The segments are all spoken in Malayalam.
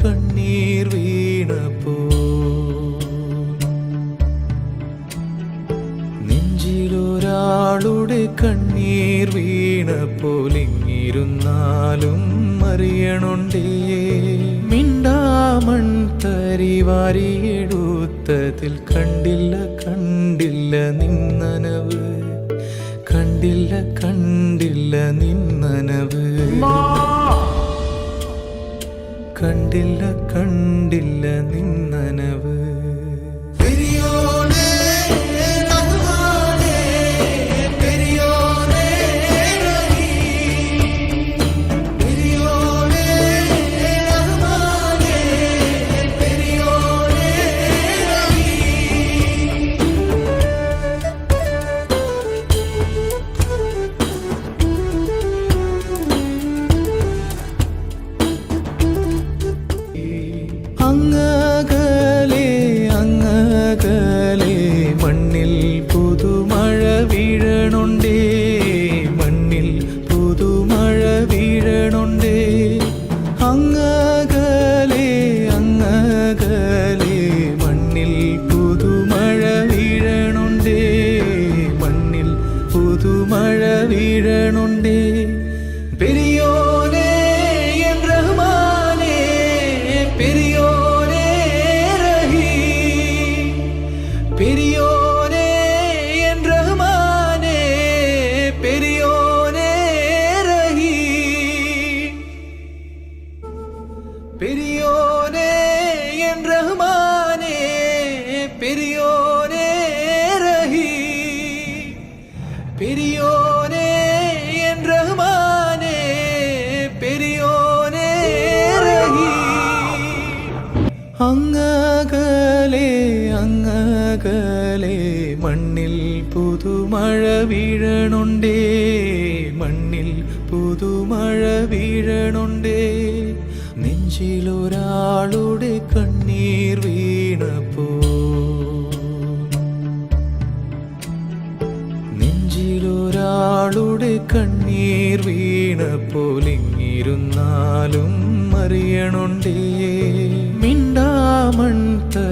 കണ്ണീർ വീണപ്പോ. നെഞ്ചിലൊരാളുടെ കണ്ണീർ വീണപ്പോൾ ഇങ്ങിരുന്നാലും അറിയണുണ്ടേ മിണ്ടാമൺ തരി വാരിയെടുത്തതിൽ കണ്ടില്ല കണ്ടില്ല നിന്നനവ്. കണ്ടില്ല കണ്ടില്ല നിന്നനവ്. കണ്ടില്ല കണ്ടില്ല നിന്നനവ്. വീഴണുണ്ടേ പെരിയോനേ എൻ റഹ്മാനേ പെരിയോനേ റഹീം പെരിയോനേ എൻ റഹ്മാനേ പെരിയോനേ റഹീം പെരിയോനേ എൻ റഹ്മാനേ പെരിയോനേ അങ്ങകലെ മണ്ണിൽ പുതുമഴ വീഴണുണ്ടേ മണ്ണിൽ പുതുമഴ വീഴണുണ്ടേ. നെഞ്ചിലൊരാളുടെ കണ്ണീർ വീണപ്പോ. നെഞ്ചിലൊരാളുടെ കണ്ണീർ വീണപ്പോൾ ഇങ്ങിരുന്നാലും അറിയണുണ്ടേ. മിണ്ടാമൺ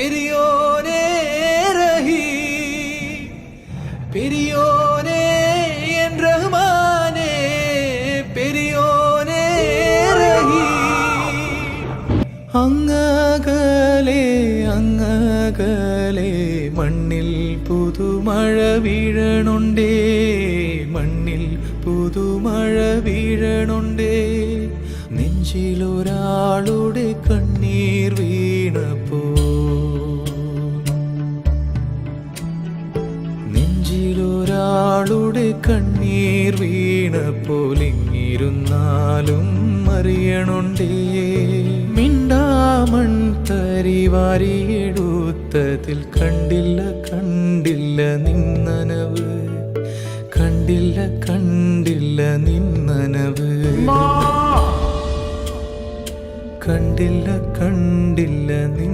പെരിയോനേ എൻ മണ്ണിൽ പുതുമഴ വീഴണുണ്ടേ മണ്ണിൽ പുതുമഴ വീഴണുണ്ടേ. നെഞ്ചിലൊരാളുടെ കണ്ണീർ വീ കണ്ണീർ വീണ പോലിങ്ങിരുന്നാലും അറിയണുണ്ടേ മിണ്ടാമൺ തരി വാരിയെടുത്തതിൽ കണ്ടില്ല കണ്ടില്ല നിന്നനവ്. കണ്ടില്ല കണ്ടില്ല നിന്നനവ്. കണ്ടില്ല കണ്ടില്ല നിന്ന